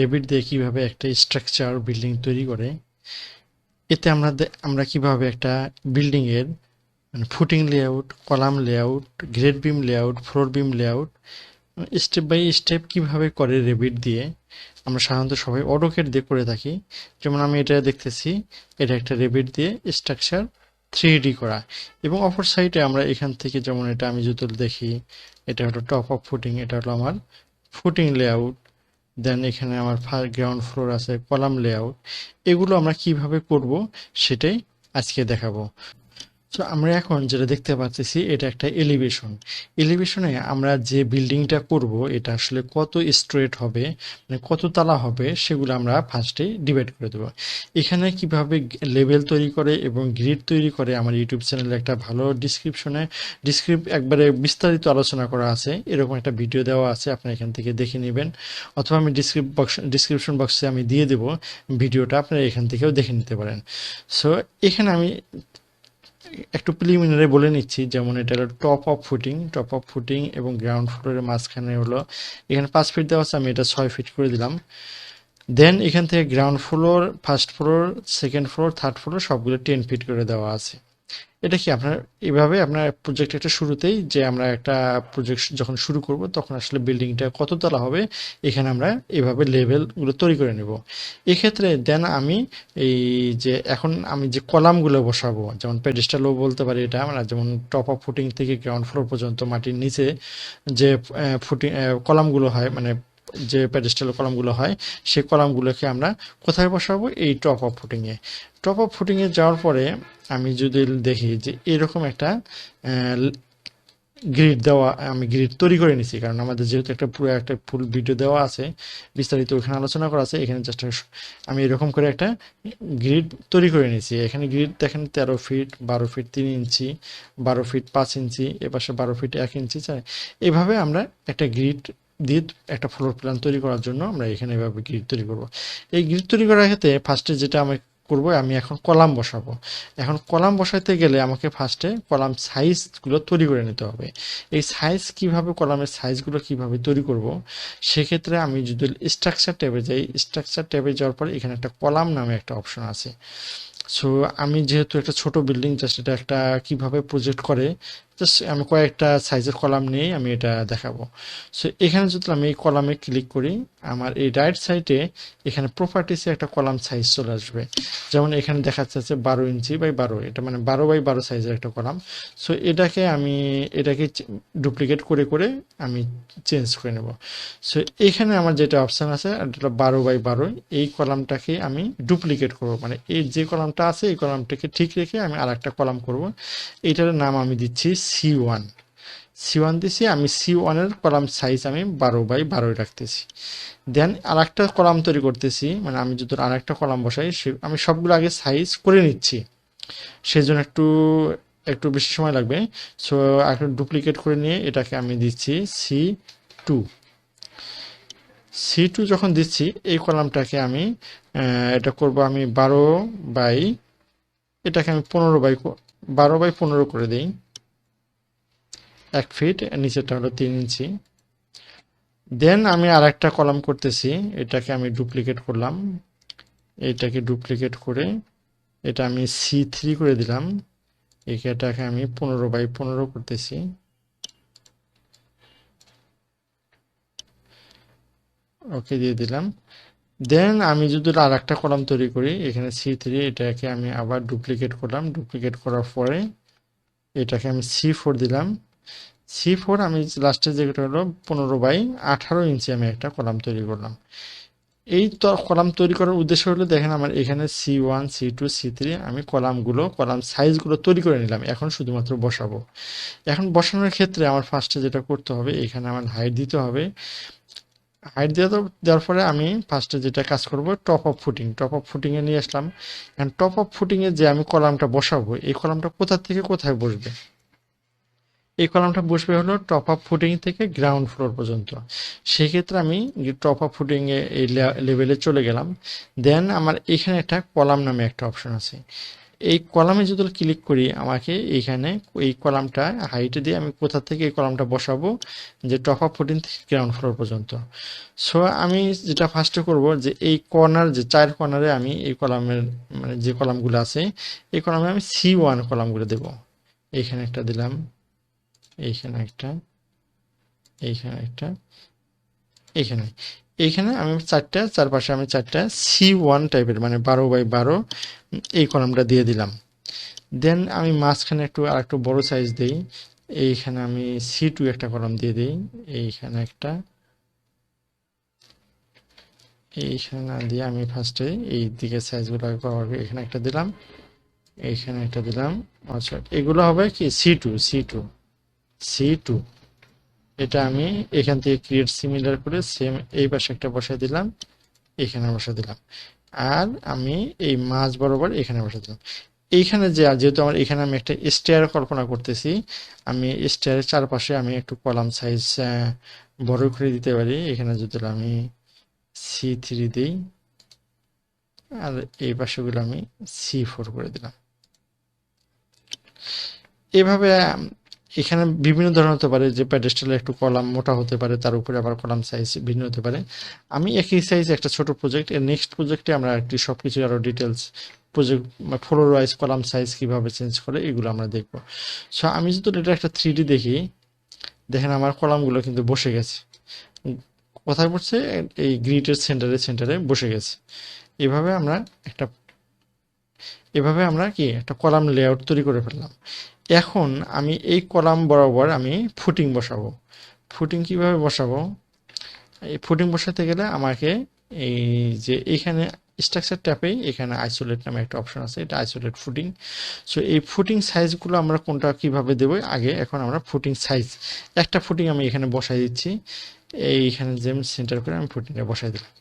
Rabbit দিয়ে কীভাবে একটা স্ট্রাকচার বিল্ডিং তৈরি করে, এতে আমরা আমরা কীভাবে একটা বিল্ডিং এর মানে footing layout, column layout, grade beam layout, floor beam layout, step by step কীভাবে করে রেবিট দিয়ে আমরা সাধারণত সবাই অটোকেট দিয়ে করে থাকি। যেমন আমি এটা দেখতেছি, এটা একটা রেবিট দিয়ে স্ট্রাকচার থ্রি করা এবং অপর সাইডে আমরা এখান থেকে যেমন এটা আমি যদি দেখি, এটা হলো টপ অফ ফুটিং, এটা হলো আমার ফুটিং লেআউট দেন এখানে আমার গ্রাউন্ড ফ্লোর আছে কলাম লেআউট এগুলো আমরা কীভাবে করব, সেটাই আজকে দেখাবো। তো আমরা এখন যেটা দেখতে পাচ্ছি এটা একটা এলিভেশন এলিভেশনে আমরা যে বিল্ডিংটা করব, এটা আসলে কত স্ট্রেট হবে মানে কত তালা হবে, সেগুলো আমরা ফার্স্টে ডিভাইড করে দেবো। এখানে কীভাবে লেভেল তৈরি করে এবং গ্রিড তৈরি করে, আমার ইউটিউব চ্যানেলে একটা ভালো ডিসক্রিপশনে ডিসক্রিপ একবারে বিস্তারিত আলোচনা করা আছে। এরকম একটা ভিডিও দেওয়া আছে, আপনারা এখান থেকে দেখে নেবেন। অথবা আমি ডিসক্রিপ বক্স ডিসক্রিপশন বক্সে আমি দিয়ে দেবো, ভিডিওটা আপনারা এখান থেকেও দেখে নিতে পারেন। সো এখানে আমি একটু প্রিলিমিনারি বলে নিচ্ছি, যেমন এটা হলো top of footing top of footing এবং গ্রাউন্ড ফ্লোরের মাঝখানে হলো, এখানে পাঁচ ফিট দেওয়া আছে, আমি এটা ছয় ফিট করে দিলাম। দেন এখান থেকে ground floor first floor second floor third floor সবগুলো টেন ফিট করে দেওয়া আছে। এটা কি আপনার, এভাবে আপনার প্রজেক্ট একটা শুরুতেই যে আমরা একটা প্রজেক্ট যখন শুরু করব, তখন আসলে বিল্ডিংটা কত তলা হবে, এখানে আমরা এভাবে লেভেলগুলো তৈরি করে নেব। এক্ষেত্রে দেন আমি এই যে এখন আমি যে কলামগুলো বসাবো, যেমন পেডিস্টালও বলতে পারি এটা আমরা, যেমন টপ অফ ফুটিং থেকে গ্রাউন্ড ফ্লোর পর্যন্ত মাটির নিচে যে ফুটিং কলামগুলো হয় মানে যে প্যাডেস্টাল কলামগুলো হয়, সেই কলামগুলোকে আমরা কোথায় বসাবো? এই টপ অফ ফুটিংয়ে টপ অফ ফুটিংয়ে যাওয়ার পরে আমি যদি দেখি যে এরকম একটা গ্রিড দেওয়া, আমি গ্রিড তৈরি করে নিছি। কারণ আমাদের যেহেতু একটা পুরো একটা ফুল ভিডিও দেওয়া আছে, বিস্তারিত ওখানে আলোচনা করা আছে, এখানে জাস্ট আমি এরকম করে একটা গ্রিড তৈরি করে নিয়েছি এখানে গ্রিড দেখেন তেরো ফিট বারো ফিট তিন ইঞ্চি, বারো ফিট পাঁচ ইঞ্চি, এপাশে বারো ফিট এক ইঞ্চি চাই এভাবে আমরা একটা গ্রিড দিয়ে একটা ফ্লোর প্ল্যান তৈরি করার জন্য আমরা এখানে এভাবে গ্রিড তৈরি করব। এই গ্রিড তৈরি করার ক্ষেত্রে ফার্স্টে যেটা আমি করব, আমি এখন কলাম বসাবো। এখন কলাম বসাইতে গেলে আমাকে ফার্স্টে কলাম সাইজগুলো তৈরি করে নিতে হবে। এই সাইজ কীভাবে, কলামের সাইজগুলো কীভাবে তৈরি করব, সেক্ষেত্রে আমি যদি স্ট্রাকচার ট্যাবে যাই স্ট্রাকচার ট্যাবে যাওয়ার পরে এখানে একটা কলাম নামে একটা অপশন আছে। সো আমি যেহেতু একটা ছোট বিল্ডিং জাস্ট এটা একটা কীভাবে প্রজেক্ট করে আমি কয়েকটা সাইজের কলাম নিয়ে আমি এটা দেখাবো। সো এখানে যদি আমি এই কলামে ক্লিক করি, আমার এই রাইট সাইডে এখানে প্রপার্টিসে একটা কলাম সাইজ চলে আসবে। যেমন এখানে দেখা যাচ্ছে বারো ইঞ্চি বাই বারো, এটা মানে বারো বাই বারো সাইজের একটা কলাম। সো এটাকে আমি, এটাকে ডুপ্লিকেট করে করে আমি চেঞ্জ করে নেব। সো এখানে আমার যেটা অপশান আছে বারো বাই বারো, এই কলামটাকে আমি ডুপ্লিকেট করব। মানে এই যে কলামটা আছে, এই কলামটাকে ঠিক রেখে আমি আর একটা কলাম করব। এইটার নাম আমি দিচ্ছি সি ওয়ান সি ওয়ান দিছি, আমি সি ওয়ানের কলাম সাইজ আমি বারো বাই বারোই রাখতেছি। দেন আর একটা কলাম তৈরি করতেছি মানে আমি যদি আর একটা কলাম বসাই, সে আমি সবগুলো আগে সাইজ করে নিচ্ছি। সেই জন্য একটু একটু বেশি সময় লাগবে। সো একটা ডুপ্লিকেট করে নিয়ে এটাকে আমি দিচ্ছি সি টু সি টু যখন দিচ্ছি, এই কলামটাকে আমি এটা করব আমি বারো বাই, এটাকে আমি পনেরো বাই, বারো বাই পনেরো করে দিই। এক ফিট নিচেটা হলো তিন ইঞ্চি। দেন আমি আর একটা কলাম করতেছি, এটাকে আমি ডুপ্লিকেট করলাম। এটাকে ডুপ্লিকেট করে এটা আমি সি থ্রি করে দিলাম। এটাকে আমি পনেরো বাই পনেরো করতেছি। ওকে দিয়ে দিলাম। দেন আমি যদি আর একটা কলাম তৈরি করি, এখানে সি থ্রি এটাকে আমি আবার ডুপ্লিকেট করলাম। ডুপ্লিকেট করার পরে এটাকে আমি সি ফোর দিলাম। সি ফোর আমি লাস্টে যেটা হলো পনেরো বাই আঠারো ইঞ্চি আমি একটা কলাম তৈরি করলাম। এই কলাম তৈরি করার উদ্দেশ্য হলো দেখেন আমার এখানে C one C two C three আমি কলামগুলো, কলাম সাইজগুলো তৈরি করে নিলাম, এখন শুধুমাত্র বসাবো। এখন বসানোর ক্ষেত্রে আমার ফার্স্টে যেটা করতে হবে, এখানে আমার হাইট দিতে হবে। হাইট দিয়ে দেওয়ার পরে আমি ফার্স্টে যেটা কাজ করব top of footing top of ফুটিংয়ে নিয়ে আসলাম। এখন টপ অফ ফুটিংয়ে যে আমি কলামটা বসাবো, এই কলামটা কোথা থেকে কোথায় বসবে? এই কলামটা বসবে হলো টপ আপ ফুটিং থেকে গ্রাউন্ড ফ্লোর পর্যন্ত। সেক্ষেত্রে আমি টপ আপ ফুটিংয়ে এই লেভেলে চলে গেলাম। দেন আমার এখানে একটা কলাম নামে একটা অপশন আছে। এই কলামে যদি ক্লিক করি, আমাকে এইখানে এই কলামটা হাইট দিয়ে আমি কোথা থেকে এই কলামটা বসাবো? যে টপ আপ ফুটিং থেকে গ্রাউন্ড ফ্লোর পর্যন্ত। সো আমি যেটা ফার্স্টে করব যে এই কর্নার যে চার কর্নারে আমি এই কলামের মানে যে কলামগুলো আছে, এই কলামে আমি সি ওয়ান কলামগুলো দেব। এখানে একটা দিলাম। এইখানে একটা এইখানে একটা, এইখানে। এইখানে আমি চারটা, চারপাশে আমি চারটা সি ওয়ান টাইপের মানে বারো বাই বারো, এই কলামটা দিয়ে দিলাম। দেন আমি মাঝখানে একটু আর একটু বড় সাইজ দিই। এইখানে আমি সি টু একটা কলাম দিয়ে দিই। এইখানে একটা। এইখানে না দিয়ে আমি ফার্স্টে এই দিকে সাইজগুলো এখানে একটা দিলাম। এইখানে একটা দিলাম। আচ্ছা এগুলো হবে কি C two C two C two. এটা আমি এখান থেকে ক্রিয়েট সিমিলার করে সেম এই পাশে একটা বসাই দিলাম, এখানে বসা দিলাম। আর আমি এই মাছ বরাবর এখানে বসে দিলাম। এইখানে যে, যেহেতু আমার এখানে আমি একটা স্টেয়ার কল্পনা করতেছি, আমি স্টেয়ারের চারপাশে আমি একটু কলাম সাইজ বড় করে দিতে পারি। এখানে যদি আমি সি থ্রি দিই, আর এই পাশেগুলো আমি সি ফোর করে দিলাম। এভাবে এখানে বিভিন্ন ধরনের হতে পারে যে প্যাডেস্টালে একটু কলাম মোটা হতে পারে, তার উপরে আবার কলাম সাইজ ভিন্ন হতে পারে। আমি একই সাইজ একটা ছোট প্রজেক্ট এর নেক্সট প্রজেক্টে আমরা একটি সব কিছু আরও details project floor wise column size কীভাবে চেঞ্জ করে, এগুলো আমরা দেখব। সো আমি যদি এটা একটা থ্রি দেখি, দেখেন আমার কলামগুলো কিন্তু বসে গেছে। কোথায় বলছে, এই গ্রিটের সেন্টারে সেন্টারে বসে গেছে। এভাবে আমরা একটা এভাবে আমরা কি একটা কলাম লেআউট তৈরি করে ফেললাম। এখন আমি এই কলাম বরাবর আমি ফুটিং বসাবো। ফুটিং কীভাবে বসাবো? এই ফুটিং বসাতে গেলে আমাকে এই যে এইখানে স্ট্রাকচার ট্যাপেই এখানে আইসোলেট নামে একটা অপশন আছে, এটা আইসোলেট ফুটিং সো এই ফুটিং সাইজগুলো আমরা কোনটা কীভাবে দেবো? আগে এখন আমরা ফুটিং সাইজ একটা ফুটিং আমি এখানে বসাই দিচ্ছি। এইখানে যেম সেন্টার করে আমি ফুটিংটা বসাই দিলাম।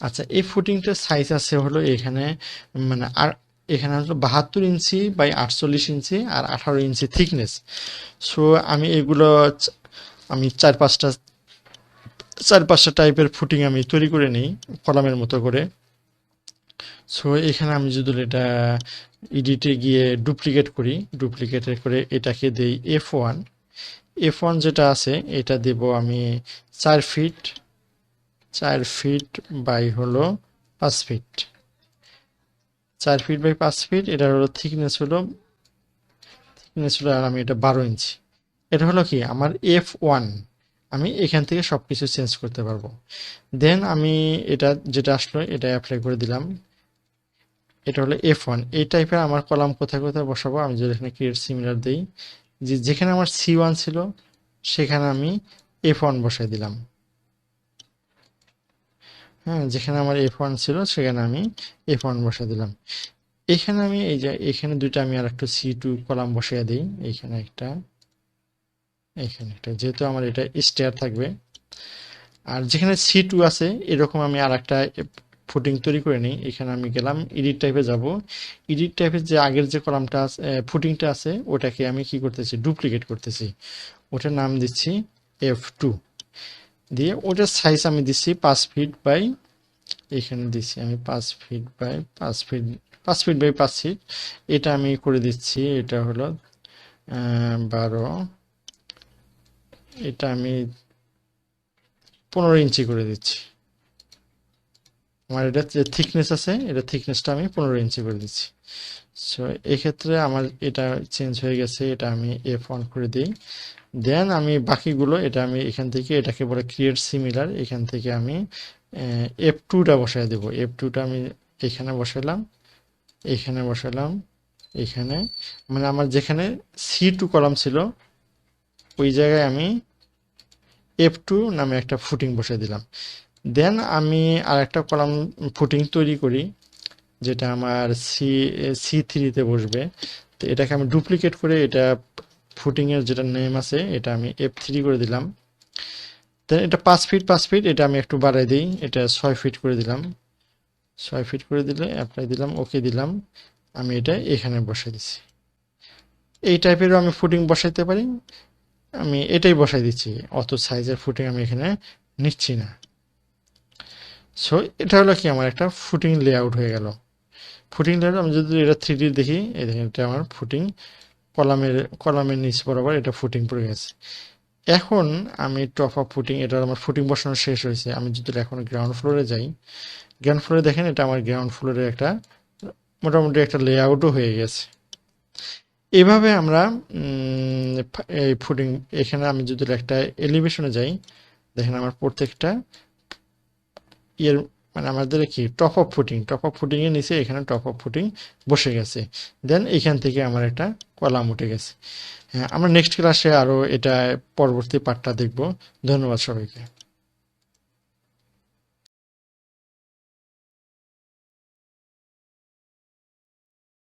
আচ্ছা এই ফুটিংটার সাইজ আছে হলো এখানে মানে আর এখানে হলো বাহাত্তর ইঞ্চি বাই আটচল্লিশ ইঞ্চি আর আঠারো ইঞ্চি থিকনেস সো আমি এগুলো আমি চার পাঁচটা চার পাঁচটা টাইপের ফুটিং আমি তৈরি করে নিই, কলামের মতো করে। সো এখানে আমি যদি এটা ইডিটে গিয়ে ডুপ্লিকেট করি ডুপ্লিকেট করে এটাকে দেই এফ ওয়ান এফ ওয়ান যেটা আছে, এটা দেব আমি চার ফিট চার ফিট বাই হলো পাঁচ ফিট। চার ফিট বাই পাঁচ ফিট এটা হলো থিকনেস হলো থিকনেস হলো, আর আমি এটা বারো ইঞ্চি। এটা হলো কি? আমার এফ ওয়ান আমি এখান থেকে সব কিছু চেঞ্জ করতে পারব। দেন আমি এটা যেটা আসলো, এটা অ্যাপ্লাই করে দিলাম। এটা হলো এফ ওয়ান এই টাইপের আমার কলাম কোথায় কোথায় বসাবো? আমি যদি এখানে ক্রিয়েট সিমিলার দিই, যে যেখানে আমার সি ওয়ান ছিল, সেখানে আমি এফ ওয়ান বসাই দিলাম। হ্যাঁ যেখানে আমার এফ ওয়ান ছিল, সেখানে আমি এফ ওয়ান বসা দিলাম। এখানে আমি এই যে, এখানে দুইটা আমি আর একটু সি টু কলাম বসিয়ে দিই। এইখানে একটা, এখানে একটা। যেহেতু আমার এটা স্টেয়ার থাকবে। আর যেখানে সি টু আছে, এরকম আমি আর একটা ফুটিং তৈরি করে নিই। এখানে আমি গেলাম এডিট টাইপে যাব। এডিট টাইপের যে আগের যে কলামটা আছে ফুটিংটা আছে, ওটাকে আমি কি করতেছি? ডুপ্লিকেট করতেছি। ওটার নাম দিচ্ছি এফ টু দিয়ে ওটার সাইজ আমি দিচ্ছি পাঁচ ফিট বাই এখানে দিচ্ছি আমি পাঁচ ফিট বাই পাঁচ ফিট পাঁচ ফিট বাই পাঁচ ফিট এটা আমি করে দিচ্ছি, এটা হলো বারো। এটা আমি পনেরো ইঞ্চি করে দিচ্ছি। আমার এটা যে থিকনেস আছে, এটা থিকনেসটা আমি পনেরো ইঞ্চি করে দিচ্ছি। সো এক্ষেত্রে আমার এটা চেঞ্জ হয়ে গেছে, এটা আমি এফ অন করে দিই। দেন আমি বাকিগুলো, এটা আমি এখান থেকে এটাকে বলে ক্রিয়েট সিমিলার এখান থেকে আমি এফ টুটা বসাই দেবো। এফ টুটা আমি এখানে বসালাম এখানে বসালাম এখানে। মানে আমার যেখানে সি টু কলাম ছিল, ওই জায়গায় আমি এফ টু নামে একটা ফুটিং বসে দিলাম। দেন আমি আর একটা কলাম ফুটিং তৈরি করি, যেটা আমার সি সি থ্রিতে বসবে। তো এটাকে আমি ডুপ্লিকেট করে এটা ফুটিংয়ের যেটা নেম আছে, এটা আমি এফ থ্রি করে দিলাম। দেন এটা পাঁচ ফিট পাঁচ ফিট এটা আমি একটু বাড়াই দিই। এটা ছয় ফিট করে দিলাম। ছয় ফিট করে দিলে অ্যাপ্লাই দিলাম ওকে দিলাম। আমি এটা এখানে বসে দিছি এই টাইপেরও আমি ফুটিং বসাইতে পারি। আমি এটাই বসাই দিচ্ছি, অত সাইজের ফুটিং আমি এখানে নিচ্ছি না। সো এটা হলো কি? আমার একটা ফুটিং লেআউট হয়ে গেল। ফুটিং লেয়ার আমি যদি এটা থ্রি দেখি, এই দেখেন এটা আমার ফুটিং কলামের কলামের নিচ বরাবর এটা ফুটিং পড়ে গেছে। এখন আমি টপ আপ ফুটিং এটা আমার ফুটিং বসানো শেষ হয়েছে। আমি যদি এখন গ্রাউন্ড ফ্লোরে যাই গ্রাউন্ড ফ্লোরে দেখেন এটা আমার গ্রাউন্ড ফ্লোরে একটা, মোটামুটি একটা লেআউটও হয়ে গেছে। এভাবে আমরা এই ফুটিং এখানে আমি যদি একটা এলিভেশনে যাই, দেখেন আমার প্রত্যেকটা ইয়ের মানে আমাদের কি top of footing top of footing এর নিচে এখানে টপ অফ ফুটিং বসে গেছে। দেন এখান থেকে আমার একটা কলাম উঠে গেছে। হ্যাঁ আমরা নেক্সট ক্লাসে আরও এটা পরবর্তী পার্টটা দেখব। ধন্যবাদ সবাইকে।